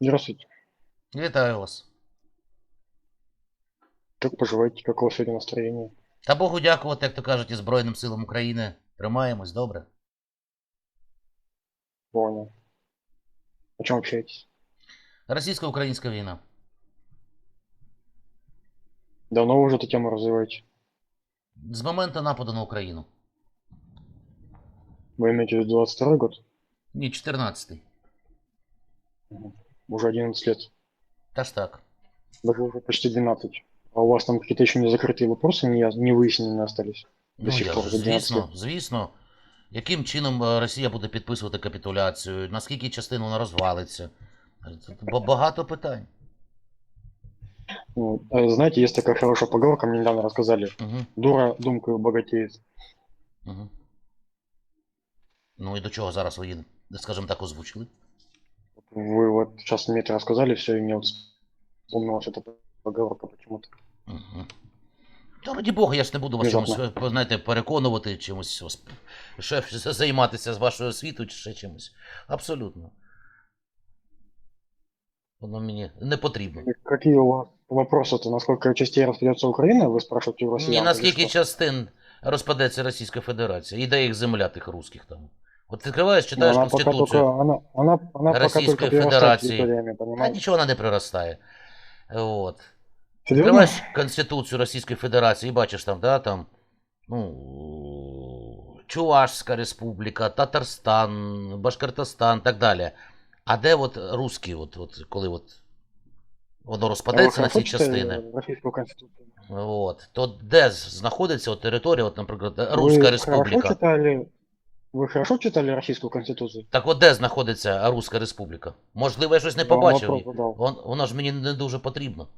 Здравствуйте. Вітаю вас. Как поживаете? Как у вас сегодня настроение? Та Богу дякувати, як то кажуть, і Збройним силам України. Тримаємось, добре. Понял. О чем общаетесь? Російсько-українська війна. Давно вы уже эту тему развиваете? З моменту нападу на Україну. Вы имеете в виду 22 год? Ні, 14-й. Мгм. Уже 11 лет. Та ж так. Даже уже почти 12. А у вас там какие-то еще не закрытые вопросы, не, не выяснены остались? До Ну, сих я, пор, за 12 звісно, лет. звісно. Яким чином е, Росія буде підписувати капітуляцію? Наскільки частин вона розвалиться? Тут ба- Багато питань. Ну, э, знаете, есть такая хорошая поговорка, мне недавно рассказали. Угу, Дура думкою богатеет. угу. Ну і до чого зараз ви її, скажімо так, озвучили? Вы вот сейчас мне это рассказали, все, и мне вот вспомнилась эта поговорка почему-то. Угу. Та раді Бога, я ж не буду вас Внезапно. чомусь, е, знаєте, переконувати чимось, ос- ще займатися з вашою освітою чи ще чимось. Абсолютно. Воно мені не потрібно. И Какие у вас вопросы-то? Насколько частей распадется Украина, вы спрашиваете у россиян? Ні или наскільки что? частин розпадеться Російська Федерація, і де їх земля тих русських там. От відкриваєш, читаєш она пока Конституцію, только, она, она, она пока только Федерации. а нічого вона не приростає. От. Серьезно? Конституцію Російської Федерації і бачиш там, да, там, ну, Чувашська республіка, Татарстан, Башкортостан, так далі. А де от русські, от, от, коли от воно розпадеться на ці частини, Конституцию? от, то де знаходиться от територія, от, наприклад, Руська хорошо республіка? читали, вы хорошо читали Российскую Конституцию? Так от де знаходиться Руська республіка? Можливо, я щось не Я вам побачив. вопрос задал. Вон, воно ж мені не дуже потрібно.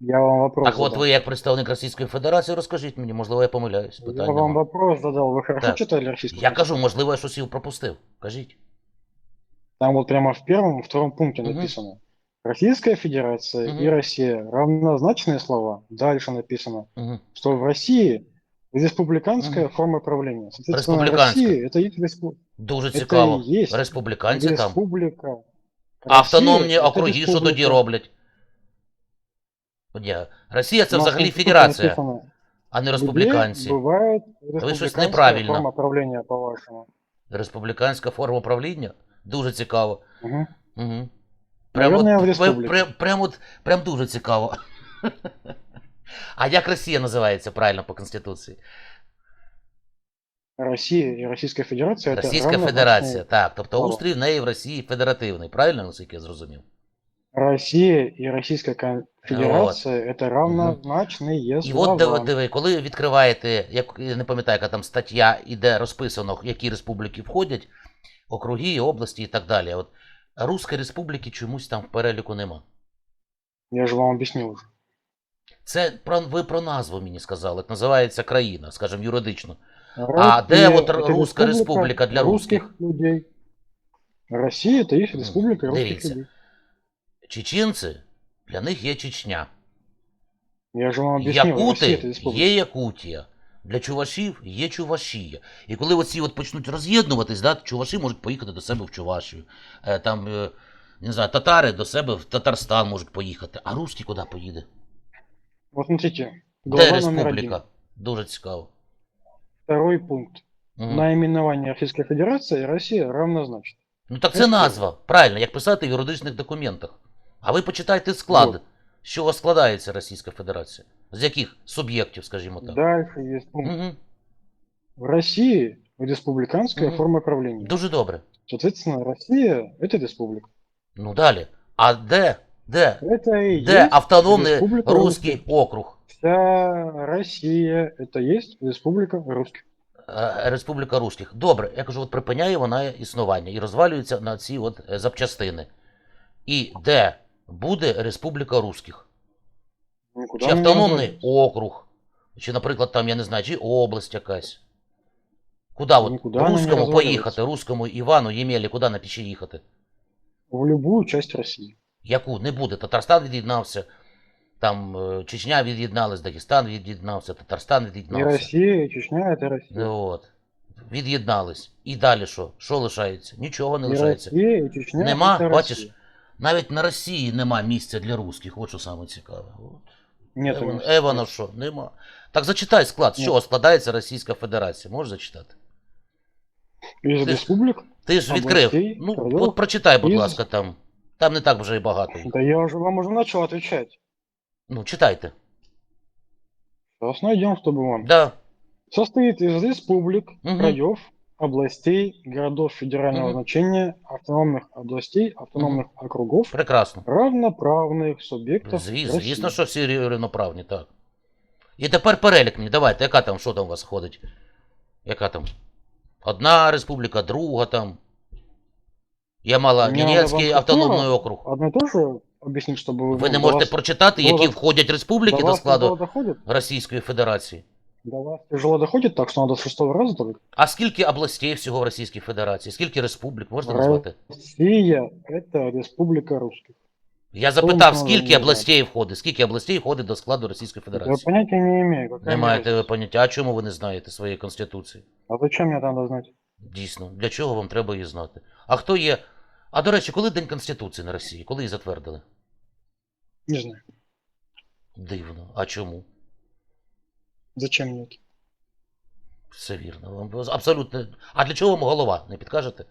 Я вам вопрос Так от задал. ви, як представник Російської Федерації, розкажіть мені, можливо, я помиляюсь. Я Питання. вам нема. вопрос задал. Вы хорошо Так. читали Российскую Я Конституцию? кажу, можливо, я щось і пропустив. Кажіть. Там вот прямо в первом, втором пункте Мгм. написано. Российская Федерация Мгм. и Россия равнозначные слова. Дальше написано, Угу. что в России республиканская Мгм. форма правления. Соответственно, Республиканская. Россия это есть респу- Дуже Це цікаво. і є Республіканці там. республика. Автономні Россия это округи, що тоді республика. роблять? Ні, Росія це У нас в взагалі Конституции федерація, написано, а не где республіканці. бывает щось республиканская неправильно. форма правления, по-вашему. Республіканська форма правління? Дуже цікаво. Мгм. Угу. Прям, от, Наверное, в прям, республіці. прям, прям, от, прям дуже цікаво. А як Росія називається правильно по Конституції? Россия и Российская Федерация это Російська равнозначные- Федерація, так. Тобто слова. устрій в неї в Росії федеративний, правильно, наскільки я зрозумів? Россия и Российская кон- Федерация это равнозначные І слова. от диви, диви, коли ви відкриваєте, як я не пам'ятаю, яка там стаття, і де розписано, які республіки входять, округи, області і так далі. От Руської республіки чомусь там в переліку нема. Я же вам объяснил уже. Це про ви про назву мені сказали. Як називається країна, скажімо, юридично. Россия де вот это русская республика для русских? людей. Россия это есть республика русских Дивіться. людей. Чеченці для них є Чечня. Я же вам объяснил, Россия это Якути республика. є Якутія. Для чувашів є Чувашія. І коли оці от почнуть роз'єднуватись, да, чуваші можуть поїхати до себе в Чувашію. Е, там, е, не знаю, татари до себе в Татарстан можуть поїхати. А русські куди поїде? Вот смотрите, Де глава номер один. республіка? Дуже цікаво. Второй пункт. Мгм. Наименование Российской Федерации и Россия равнозначны. Ну так це Республіка. назва. Правильно, як писати в юридичних документах. А ви почитайте склад, Вот. з чого складається Російська Федерація. З яких суб'єктів, скажімо так. Дальше есть пункт. Угу. В России республиканская Мгм. форма правления. Дуже добре. Соответственно, Россия это республика. Ну далі. А де? Де? Это и Де есть автономний Республіка руський Русських. округ? вся Россия. Это есть республика русских. Е, Республіка Руських. Добре, я кажу, от припиняє вона існування і розвалюється на ці от е, запчастини. І де буде Республіка Руських? Никуда Чи не автономний округ? Чи, наприклад, там, я не знаю, чи область якась? Куди от Нікуди вона не русскому розвалюється. поїхати, русскому Івану Ємелі, куди на піші їхати? В любую часть России. Яку не буде. Татарстан від'єднався, там е, Чечня від'єдналась, Дагестан від'єднався, Татарстан И від'єднався. Россия, и Чечня это Россия. Ну, от. Від'єднались. І далі що? Що лишається? Нічого не и лишається. Россия, и Чечня Нема, это бачиш, Россия. Навіть на Росії нема місця для русських, от що саме цікаве. От. Нет, Евано, Евано що, нема. Так зачитай склад, з Ні. чого складається Російська Федерація. Можеш зачитати? из Ты- республик? Ти ж відкрив. Областей, Ну, районів, от прочитай, будь із- ласка, там. Там не так вже і багато. їх. Да я уже вам уже начал отвечать. Ну, читайте. Сейчас найдем, чтобы вам. Да. Состоит из республик, Мгм. краев, областей, городов федерального Мгм. значения, автономных областей, автономных округов, Прекрасно. равноправных субъектов Звісно, России. звісно, що всі рі- рівноправні, так. І тепер перелік мені, давайте, яка там, що там у вас ходить? Яка там? Одна республіка, друга там. Я мала Мені надо Ненецький вам автономний повторно округ. Одно и то же объяснить, чтобы вы... Ви не до можете вас- прочитати, до які вас- входять республіки до до вас тяжело складу доходит? Російської Федерації. До вас тяжело доходит, так что надо с шестого раза только. А скільки областей всього в Російській Федерації? Скільки республік? Можете назвати? Россия – это республика русских. Я запитав, Повністю скільки не областей входить? Скільки областей входить до складу Російської Я Федерації? понятия не имею. Какая Не мне маєте ви разница. поняття, а чому ви не знаєте своєї конституції? А зачем мне надо знать? Дійсно, для чого вам треба її знати? А хто є? а до речі, коли День Конституції на Росії? Коли її затвердили? Не знаю. Дивно. А чому? Зачем это? Все вірно. Абсолютно. А для чого вам голова? Не підкажете?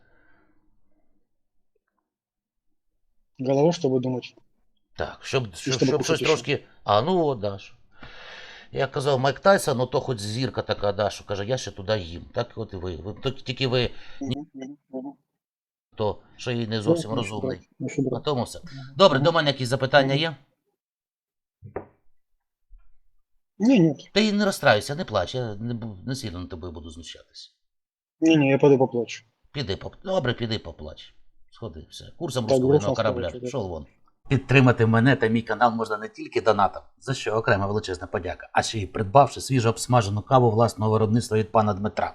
Голова, чтобы думать. Так, щоб, щоб, щоб щоб щось трошки. А, ну от, да. ж. Я казав, Майк Тайсон, ну то хоч зірка така, да, що каже, я ще туди їм. Так от і ви. ви тільки ви, мгм, мгм. То що і не зовсім розумний. На тому все. Добре, до мене якісь запитання є? Не, нет. Ти не розстраюйся, не плач, я не, бу- не сильно на тебе буду знущатись. Не, не, я пойду поплачу. Піди поп... Добре, піди поплач. Сходи, все. Курсом Так, руського корабля. да. Пішов вон. Підтримати мене та мій канал можна не тільки донатом, за що окрема величезна подяка, а ще й придбавши свіжо обсмажену каву власного виробництва від пана Дмитра.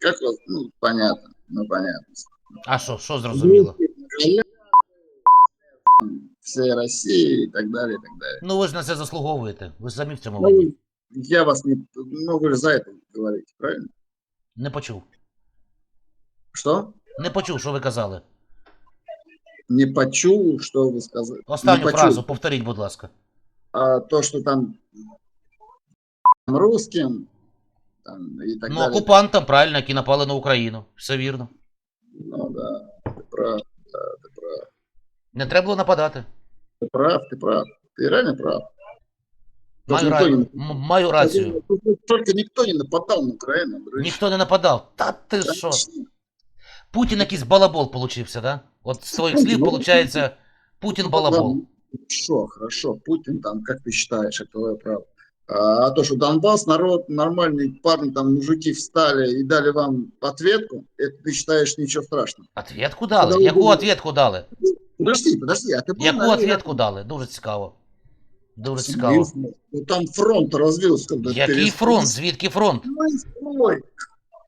Как вас? Ну, понятно. Ну, понятно. А що, що зрозуміло? Всей России и так далее, и так далее. Ну ви ж на це заслуговуєте. Ви ж самі в цьому Ну, винні. я вас не... Ну, вы же за это говорите, правильно? Не почув. Что? Не почув, що ви казали. Не почул, что вы сказали. Останню не почул. фразу повторіть, будь ласка. А то, что там русским там, и так ну, далее. окупантам, правильно, які напали на Україну. Все вірно. Ну, да, ты прав, да, ты прав. Не треба було нападати. Ты прав, ты прав. Ты реально прав. Маю, Только ра... никто не- м- маю рацію. Только никто не нападал на Украину. друзья. Ніхто не нападав. Та ти що? Путін якийсь балабол получився, да? От з твоїх слів, Ну, виходить, Путін балабол. Хорошо, хорошо. Путин там, как ты считаешь, это твое право. А, а то, что Донбасс, народ, нормальные парни, там мужики встали и дали вам ответку, это ты считаешь ничего страшного. Ответку дали? Коли Яку ви- ответку дали? Подожди, подожди, а ты был Яку на- ответку дали? Дуже цікаво. Дуже Серьезно? цікаво. Ну, там фронт развился. Когда Який перес- фронт? Звідки фронт? Ой,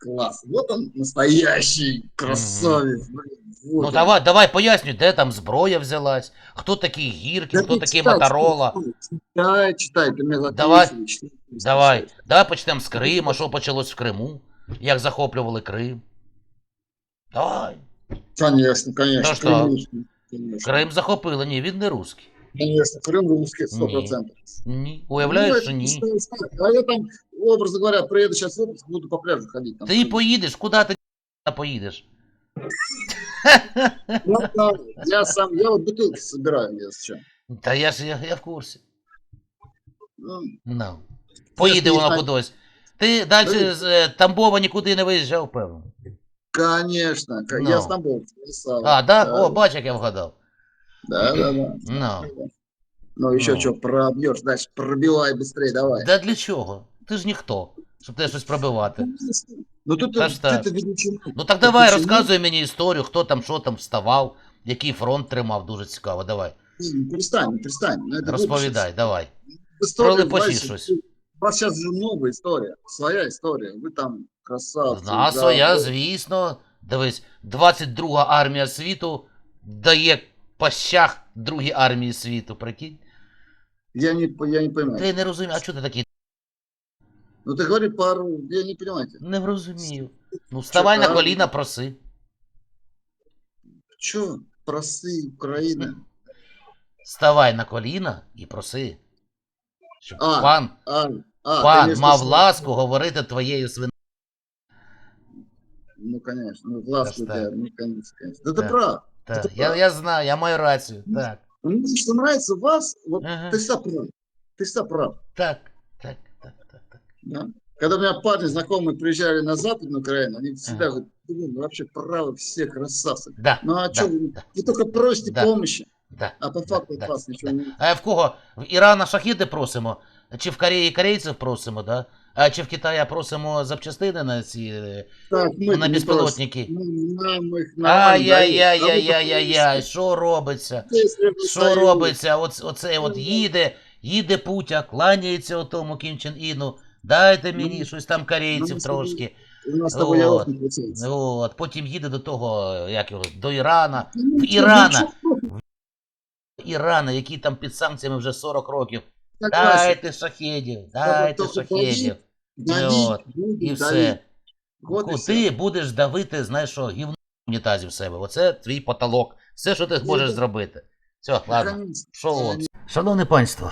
класс. Вот он настоящий красавец. блин, вот Ну он. давай, давай пояснюй, де там зброя взялась, хто такий Гіркін, Да хто ты такий читай, Моторола. читай, Читай, читай, ты меня Давай, записывай, читай, Давай, читай. давай почнемо з Крима, що почалось в Криму, як захоплювали Крим. Давай. Конечно, конечно. Да что? Крым русский, конечно. Крим захопили, ні, він не русський. Конечно, Крым русский, сто Не. процентов. Ні. Ну, Уявляєш, это що ні. не стоит. А я там, образно говоря, приеду сейчас в отпуск, буду по пляжу ходить. Там, Ти поїдеш, куди ти поїдеш? Я, сам- я сам, я вот бутылки собираю, если что. Та я ж я, я в курсі. Ну, Ну. Поїде воно кудись. Ти далі Ну, з Тамбова нікуди не виїжджав, певно. конечно, к- Ну. я с тобой. А, так? Да, О, бач, як я вгадав. Да, да, да. Ну. Ну, еще Ну. что, пробьешь, дальше пробивай быстрее, давай. Да для чого? Ти ж ніхто, щоб тебе щось пробивати. Ну, тут Та ты, ж так. ты величина. Ну так давай, Почему? розказуй мені історію, хто там, що там вставав, який фронт тримав, дуже цікаво. Давай. Не, ну перестань, ну перестань. Ну, это Розповідай, давай. В истории, Про Липаши знаете, щось. У вас сейчас же новая история, своя история. Вы там красавцы. На да, своя, да. звісно. Дивись, 22 армія світу дає по щах другій армії світу, прикинь. Я не, по- я не понимаю. Ти не розумієш, а чого ти такий? Ну ты говори пару, я не понимаю. Не розумію. Ну, вставай на Чого? коліна, проси. Че, просы, Украина. Вставай на коліна і проси. Щоб А, пан, А, а, пан конечно, мав что- ласку говорити твоєю свиною. Ну, конечно, ну, ласку Так, тебя, ну, конечно, конечно. Да ты Так. прав. Так, Це я, правда. я знаю, я маю рацію. Так, Мне что нравится у вас, вот Ага. ты всегда прав. Ты всегда прав. так, так, так, так, так. Да? Когда у меня парни знакомые приезжали на Западную Украину, они всегда Ага. говорят, блин, вы вообще правы, все красавцы. Да, Ну а да, что, вы, да, вы только просите Да. помощи, да. а по да, факту да, от вас ничего не... А в кого? В Ірана шахіди просимо? Чи в Кореї корейців просимо, да? А чи в Китаї просимо запчастини на ці е, Так, мы на безпілотники? Ну, нам их нормально дают. А Ай-яй-яй-яй-яй-яй, вы що робиться? если вы Що даете, робиться? Оц, оце от їде, їде Путя, кланяється отому Кім Чен Іну. Дайте мені Ну, щось там корейців ну, трошки. У нас получается. От, потім їде до того, як його, до Ірана. Ну, в ничего, Ирана. Ірана, який там під санкціями вже 40 років. Дайте шахедів, дайте только шахедів. От, І все. Ти будеш давити, знаєш що, гівно в унітазі в себе. Оце твій потолок. Все, що ти можеш Ну, зробити. Все, ладно. От? Шановне панство,